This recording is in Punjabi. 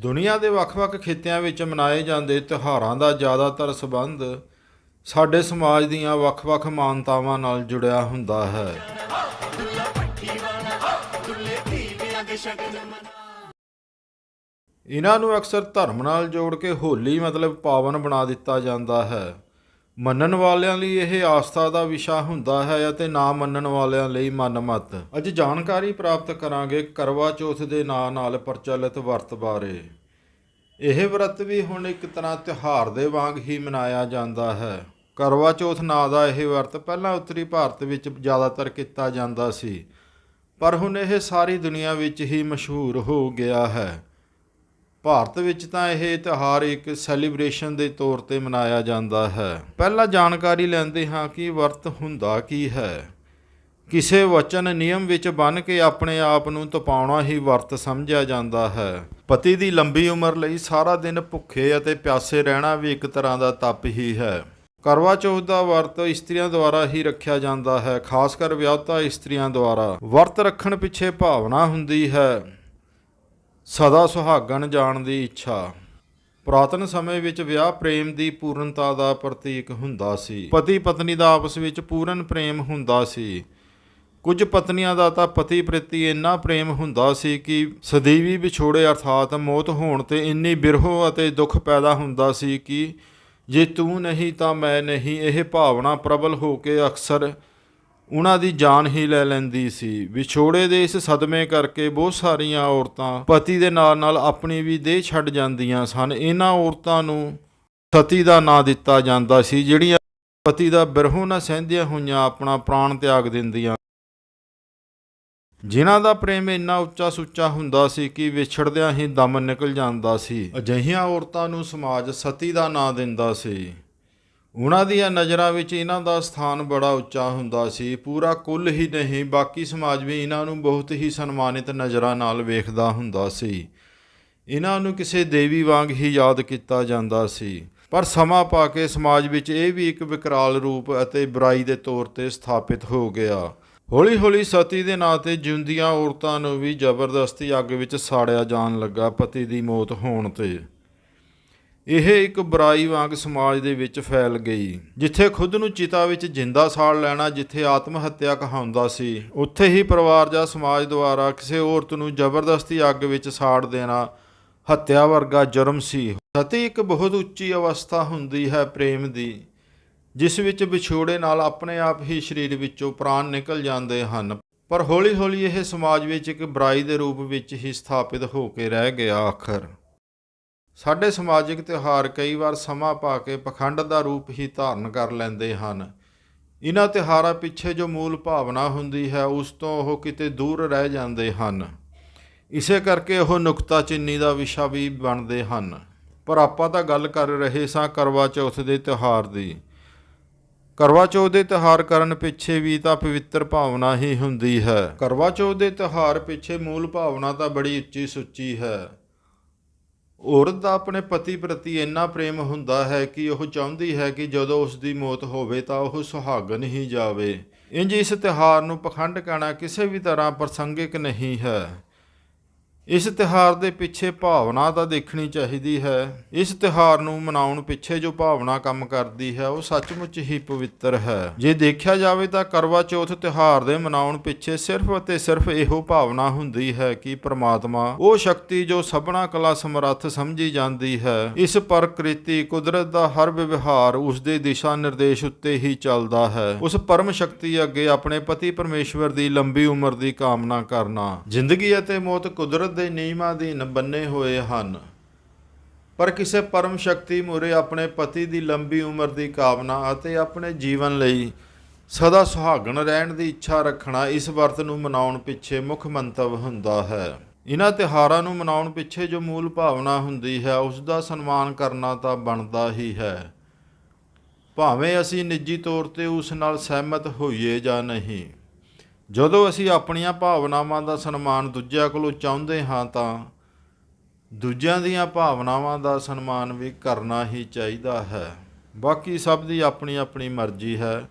ਦੁਨੀਆ ਦੇ ਵੱਖ-ਵੱਖ ਖਿੱਤਿਆਂ ਵਿੱਚ ਮਨਾਏ ਜਾਂਦੇ ਤਿਉਹਾਰਾਂ ਦਾ ਜ਼ਿਆਦਾਤਰ ਸੰਬੰਧ ਸਾਡੇ ਸਮਾਜ ਦੀਆਂ ਵੱਖ-ਵੱਖ ਮਾਨਤਾਵਾਂ ਨਾਲ ਜੁੜਿਆ ਹੁੰਦਾ ਹੈ। ਇਹਨਾਂ ਨੂੰ ਅਕਸਰ ਧਰਮ ਨਾਲ ਜੋੜ ਕੇ ਹੋਲੀ ਮਤਲਬ ਪਾਵਨ ਬਣਾ ਦਿੱਤਾ ਜਾਂਦਾ ਹੈ। ਮੰਨਣ ਵਾਲਿਆਂ ਲਈ ਇਹ ਆਸਥਾ ਦਾ ਵਿਸ਼ਾ ਹੁੰਦਾ ਹੈ ਅਤੇ ਨਾ ਮੰਨਣ ਵਾਲਿਆਂ ਲਈ ਮਨਮਤ। ਅੱਜ ਜਾਣਕਾਰੀ ਪ੍ਰਾਪਤ ਕਰਾਂਗੇ ਕਰਵਾ ਚੌਥ ਦੇ ਨਾਂ ਨਾਲ ਪ੍ਰਚਲਿਤ ਵਰਤ ਬਾਰੇ। ਇਹ ਵਰਤ ਵੀ ਹੁਣ ਇੱਕ ਤਰ੍ਹਾਂ ਤਿਉਹਾਰ ਦੇ ਵਾਂਗ ਹੀ ਮਨਾਇਆ ਜਾਂਦਾ ਹੈ। ਕਰਵਾ ਚੌਥ ਨਾਂ ਦਾ ਇਹ ਵਰਤ ਪਹਿਲਾਂ ਉੱਤਰੀ ਭਾਰਤ ਵਿੱਚ ਜ਼ਿਆਦਾਤਰ ਕੀਤਾ ਜਾਂਦਾ ਸੀ, ਪਰ ਹੁਣ ਇਹ ਸਾਰੀ ਦੁਨੀਆ ਵਿੱਚ ਹੀ ਮਸ਼ਹੂਰ ਹੋ ਗਿਆ ਹੈ। ਭਾਰਤ ਵਿੱਚ ਤਾਂ ਇਹ ਤਿਉਹਾਰ ਇੱਕ ਸੈਲੀਬ੍ਰੇਸ਼ਨ ਦੇ ਤੌਰ ਤੇ ਮਨਾਇਆ ਜਾਂਦਾ ਹੈ। ਪਹਿਲਾਂ ਜਾਣਕਾਰੀ ਲੈਂਦੇ ਹਾਂ ਕਿ ਵਰਤ ਹੁੰਦਾ ਕੀ ਹੈ। ਕਿਸੇ ਵਚਨ ਨਿਯਮ ਵਿੱਚ ਬੰਨ ਕੇ ਆਪਣੇ ਆਪ ਨੂੰ ਤਪਾਉਣਾ ਹੀ ਵਰਤ ਸਮਝਿਆ ਜਾਂਦਾ ਹੈ। ਪਤੀ ਦੀ ਲੰਬੀ ਉਮਰ ਲਈ ਸਾਰਾ ਦਿਨ ਭੁੱਖੇ ਅਤੇ ਪਿਆਸੇ ਰਹਿਣਾ ਵੀ ਇੱਕ ਤਰ੍ਹਾਂ ਦਾ ਤਪ ਹੀ ਹੈ। ਕਰਵਾ ਚੌਥ ਦਾ ਵਰਤ ਇਸਤਰੀਆਂ ਦੁਆਰਾ ਹੀ ਰੱਖਿਆ ਜਾਂਦਾ ਹੈ, ਖਾਸ ਕਰ ਵਿਆਹੁਤਾ ਇਸਤਰੀਆਂ ਦੁਆਰਾ। ਵਰਤ ਰੱਖਣ ਪਿੱਛੇ ਭਾਵਨਾ ਹੁੰਦੀ ਹੈ। ਸਦਾ ਸੁਹਾਗਣ ਜਾਣ ਦੀ ਇੱਛਾ। ਪੁਰਾਤਨ ਸਮੇਂ ਵਿੱਚ ਵਿਆਹ ਪ੍ਰੇਮ ਦੀ ਪੂਰਨਤਾ ਦਾ ਪ੍ਰਤੀਕ ਹੁੰਦਾ ਸੀ। ਪਤੀ ਪਤਨੀ ਦਾ ਆਪਸ ਵਿੱਚ ਪੂਰਨ ਪ੍ਰੇਮ ਹੁੰਦਾ ਸੀ। ਕੁਝ ਪਤਨੀਆਂ ਦਾ ਤਾਂ ਪਤੀ ਪ੍ਰਤੀ ਇੰਨਾ ਪ੍ਰੇਮ ਹੁੰਦਾ ਸੀ ਕਿ ਸਦੀਵੀ ਵਿਛੋੜੇ ਅਰਥਾਤ ਮੌਤ ਹੋਣ ਤੇ ਇੰਨੀ ਬਿਰਹੋ ਅਤੇ ਦੁੱਖ ਪੈਦਾ ਹੁੰਦਾ ਸੀ ਕਿ ਜੇ ਤੂੰ ਨਹੀਂ ਤਾਂ ਮੈਂ ਨਹੀਂ। ਇਹ ਭਾਵਨਾ ਪ੍ਰਬਲ ਹੋ ਕੇ ਅਕਸਰ ਉਹਨਾਂ ਦੀ ਜਾਨ ਹੀ ਲੈ ਲੈਂਦੀ ਸੀ। ਵਿਛੋੜੇ ਦੇ ਇਸ ਸਦਮੇ ਕਰਕੇ ਬਹੁਤ ਸਾਰੀਆਂ ਔਰਤਾਂ ਪਤੀ ਦੇ ਨਾਲ ਨਾਲ ਆਪਣੀ ਵੀ ਦੇਹ ਛੱਡ ਜਾਂਦੀਆਂ ਸਨ। ਇਹਨਾਂ ਔਰਤਾਂ ਨੂੰ ਸਤੀ ਦਾ ਨਾਂ ਦਿੱਤਾ ਜਾਂਦਾ ਸੀ, ਜਿਹੜੀਆਂ ਪਤੀ ਦਾ ਬਿਰਹੋਂ ਨਾ ਸਹਿੰਦੀਆਂ ਹੋਈਆਂ, ਆਪਣਾ ਪ੍ਰਾਣ ਤਿਆਗ ਦਿੰਦੀਆਂ। ਜਿਨ੍ਹਾਂ ਦਾ ਪ੍ਰੇਮ ਇੰਨਾ ਉੱਚਾ ਸੁੱਚਾ ਹੁੰਦਾ ਸੀ ਕਿ ਵਿਛੜਦਿਆਂ ਹੀ ਦਮ ਨਿਕਲ ਜਾਂਦਾ ਸੀ। ਅਜਿਹੀਆਂ ਔਰਤਾਂ ਨੂੰ ਸਮਾਜ ਸਤੀ ਦਾ ਨਾਂ ਦਿੰਦਾ ਸੀ। ਉਹਨਾਂ ਦੀਆਂ ਨਜ਼ਰਾਂ ਵਿੱਚ ਇਹਨਾਂ ਦਾ ਸਥਾਨ ਬੜਾ ਉੱਚਾ ਹੁੰਦਾ ਸੀ। ਪੂਰਾ ਕੁੱਲ ਹੀ ਨਹੀਂ, ਬਾਕੀ ਸਮਾਜ ਵੀ ਇਹਨਾਂ ਨੂੰ ਬਹੁਤ ਹੀ ਸਨਮਾਨਿਤ ਨਜ਼ਰਾਂ ਨਾਲ ਵੇਖਦਾ ਹੁੰਦਾ ਸੀ। ਇਹਨਾਂ ਨੂੰ ਕਿਸੇ ਦੇਵੀ ਵਾਂਗ ਹੀ ਯਾਦ ਕੀਤਾ ਜਾਂਦਾ ਸੀ। ਪਰ ਸਮਾਂ ਪਾ ਕੇ ਸਮਾਜ ਵਿੱਚ ਇਹ ਵੀ ਇੱਕ ਵਿਕਰਾਲ ਰੂਪ ਅਤੇ ਬੁਰਾਈ ਦੇ ਤੌਰ ਤੇ ਸਥਾਪਿਤ ਹੋ ਗਿਆ। ਹੌਲੀ-ਹੌਲੀ ਸਤੀ ਦੇ ਨਾਂ ਤੇ ਜਿਉਂਦੀਆਂ ਔਰਤਾਂ ਨੂੰ ਵੀ ਜ਼ਬਰਦਸਤੀ ਅੱਗ ਵਿੱਚ ਸਾੜਿਆ ਜਾਣ ਲੱਗਾ ਪਤੀ ਦੀ ਮੌਤ ਹੋਣ ਤੇ। ਇਹ ਇੱਕ ਬੁਰਾਈ ਵਾਂਗ ਸਮਾਜ ਦੇ ਵਿੱਚ ਫੈਲ ਗਈ। ਜਿੱਥੇ ਖੁਦ ਨੂੰ ਚਿਤਾ ਵਿੱਚ ਜਿੰਦਾ ਸਾੜ ਲੈਣਾ, ਜਿੱਥੇ ਆਤਮ ਹੱਤਿਆ ਕਹਾਉਂਦਾ ਸੀ, ਉੱਥੇ ਹੀ ਪਰਿਵਾਰ ਜਾਂ ਸਮਾਜ ਦੁਆਰਾ ਕਿਸੇ ਔਰਤ ਨੂੰ ਜ਼ਬਰਦਸਤੀ ਅੱਗ ਵਿੱਚ ਸਾੜ ਦੇਣਾ ਹੱਤਿਆ ਵਰਗਾ ਜੁਰਮ ਸੀ। ਸਤੀ ਇੱਕ ਬਹੁਤ ਉੱਚੀ ਅਵਸਥਾ ਹੁੰਦੀ ਹੈ ਪ੍ਰੇਮ ਦੀ, ਜਿਸ ਵਿੱਚ ਵਿਛੋੜੇ ਨਾਲ ਆਪਣੇ ਆਪ ਹੀ ਸਰੀਰ ਵਿੱਚੋਂ ਪ੍ਰਾਣ ਨਿਕਲ ਜਾਂਦੇ ਹਨ। ਪਰ ਹੌਲੀ-ਹੌਲੀ ਇਹ ਸਮਾਜ ਵਿੱਚ ਇੱਕ ਬੁਰਾਈ ਦੇ ਰੂਪ ਵਿੱਚ ਹੀ ਸਥਾਪਿਤ ਹੋ ਕੇ ਰਹਿ ਗਿਆ ਆਖਰ। ਸਾਡੇ ਸਮਾਜਿਕ ਤਿਉਹਾਰ ਕਈ ਵਾਰ ਸਮਾਂ ਪਾ ਕੇ ਪਖੰਡ ਦਾ ਰੂਪ ਹੀ ਧਾਰਨ ਕਰ ਲੈਂਦੇ ਹਨ। ਇਹਨਾਂ ਤਿਉਹਾਰਾਂ ਪਿੱਛੇ ਜੋ ਮੂਲ ਭਾਵਨਾ ਹੁੰਦੀ ਹੈ, ਉਸ ਤੋਂ ਉਹ ਕਿਤੇ ਦੂਰ ਰਹਿ ਜਾਂਦੇ ਹਨ। ਇਸੇ ਕਰਕੇ ਉਹ ਨੁਕਤਾ ਚਿੰਨੀ ਦਾ ਵਿਸ਼ਾ ਵੀ ਬਣਦੇ ਹਨ। ਪਰ ਆਪਾਂ ਤਾਂ ਗੱਲ ਕਰ ਰਹੇ ਸਾਂ ਕਰਵਾ ਚੌਥ ਦੇ ਤਿਉਹਾਰ ਦੀ। ਕਰਵਾ ਚੌਥ ਦੇ ਤਿਉਹਾਰ ਕਰਨ ਪਿੱਛੇ ਵੀ ਤਾਂ ਪਵਿੱਤਰ ਭਾਵਨਾ ਹੀ ਹੁੰਦੀ ਹੈ। ਕਰਵਾ ਚੌਥ ਦੇ ਤਿਉਹਾਰ ਪਿੱਛੇ ਮੂਲ ਭਾਵਨਾ ਤਾਂ ਬੜੀ ਉੱਚੀ ਸੁੱਚੀ ਹੈ। ਔਰਤ ਦਾ ਆਪਣੇ ਪਤੀ ਪ੍ਰਤੀ ਇੰਨਾ ਪ੍ਰੇਮ ਹੁੰਦਾ ਹੈ ਕਿ ਉਹ ਚਾਹੁੰਦੀ ਹੈ ਕਿ ਜਦੋਂ ਉਸ ਦੀ ਮੌਤ ਹੋਵੇ ਤਾਂ ਉਹ ਸੁਹਾਗਣ ਹੀ ਜਾਵੇ। ਇੰਜ ਇਸ ਤਿਉਹਾਰ ਨੂੰ ਪਖੰਡ ਕਹਿਣਾ ਕਿਸੇ ਵੀ ਤਰ੍ਹਾਂ ਪ੍ਰਸੰਗਿਕ ਨਹੀਂ ਹੈ। ਇਸ ਤਿਉਹਾਰ ਦੇ ਪਿੱਛੇ ਭਾਵਨਾ ਤਾਂ ਦੇਖਣੀ ਚਾਹੀਦੀ ਹੈ। ਇਸ ਤਿਉਹਾਰ ਨੂੰ ਮਨਾਉਣ ਪਿੱਛੇ ਜੋ ਭਾਵਨਾ ਕੰਮ ਕਰਦੀ ਹੈ, ਉਹ ਸੱਚਮੁੱਚ ਹੀ ਪਵਿੱਤਰ ਹੈ। ਜੇ ਦੇਖਿਆ ਜਾਵੇ ਤਾਂ ਕਰਵਾ ਚੌਥ ਤਿਉਹਾਰ ਦੇ ਮਨਾਉਣ ਪਿੱਛੇ ਸਿਰਫ ਅਤੇ ਸਿਰਫ ਇਹੋ ਭਾਵਨਾ ਹੁੰਦੀ ਹੈ ਕਿ ਪ੍ਰਮਾਤਮਾ ਉਹ ਸ਼ਕਤੀ ਜੋ ਸਭਨਾ ਕਲਾ ਸਮਰੱਥ ਸਮਝੀ ਜਾਂਦੀ ਹੈ, ਇਸ ਪ੍ਰਕਿਰਤੀ ਕੁਦਰਤ ਦਾ ਹਰ ਵਿਵਹਾਰ ਉਸ ਦੇ ਦਿਸ਼ਾ ਨਿਰਦੇਸ਼ ਉੱਤੇ ਹੀ ਚੱਲਦਾ ਹੈ। ਉਸ ਪਰਮ ਸ਼ਕਤੀ ਅੱਗੇ ਆਪਣੇ ਪਤੀ ਪਰਮੇਸ਼ਵਰ ਦੀ ਲੰਬੀ ਉਮਰ ਦੀ ਕਾਮਨਾ ਕਰਨਾ, ਜ਼ਿੰਦਗੀ ਅਤੇ ਮੌਤ ਕੁਦਰਤ ਕੁਦਰਤ ਦੇ ਨਿਯਮਾਂ ਅਧੀਨ ਬੰਨੇ ਹੋਏ ਹਨ। ਪਰ ਕਿਸੇ ਪਰਮ ਸ਼ਕਤੀ ਮੂਰੇ ਆਪਣੇ ਪਤੀ ਦੀ ਲੰਬੀ ਉਮਰ ਦੀ ਕਾਮਨਾ ਅਤੇ ਆਪਣੇ ਜੀਵਨ ਲਈ ਸਦਾ ਸੁਹਾਗਣ ਰਹਿਣ ਦੀ ਇੱਛਾ ਰੱਖਣਾ ਇਸ ਵਰਤ ਨੂੰ ਮਨਾਉਣ ਪਿੱਛੇ ਮੁੱਖ ਮੰਤਵ ਹੁੰਦਾ ਹੈ। ਇਹਨਾਂ ਤਿਹਾਰਾਂ ਨੂੰ ਮਨਾਉਣ ਪਿੱਛੇ ਜੋ ਮੂਲ ਭਾਵਨਾ ਹੁੰਦੀ ਹੈ, ਉਸ ਦਾ ਸਨਮਾਨ ਕਰਨਾ ਤਾਂ ਬਣਦਾ ਹੀ ਹੈ। ਭਾਵੇਂ ਅਸੀਂ ਨਿੱਜੀ ਤੌਰ ਤੇ ਉਸ ਨਾਲ ਸਹਿਮਤ ਹੋਈਏ ਜਾਂ ਨਹੀਂ। ਜਦੋਂ ਅਸੀਂ ਆਪਣੀਆਂ ਭਾਵਨਾਵਾਂ ਦਾ ਸਨਮਾਨ ਦੂਜਿਆਂ ਕੋਲੋਂ ਚਾਹੁੰਦੇ ਹਾਂ ਤਾਂ ਦੂਜਿਆਂ ਦੀਆਂ ਭਾਵਨਾਵਾਂ ਦਾ ਸਨਮਾਨ ਵੀ ਕਰਨਾ ਹੀ ਚਾਹੀਦਾ ਹੈ। ਬਾਕੀ ਸਭ ਦੀ ਆਪਣੀ ਆਪਣੀ ਮਰਜ਼ੀ ਹੈ।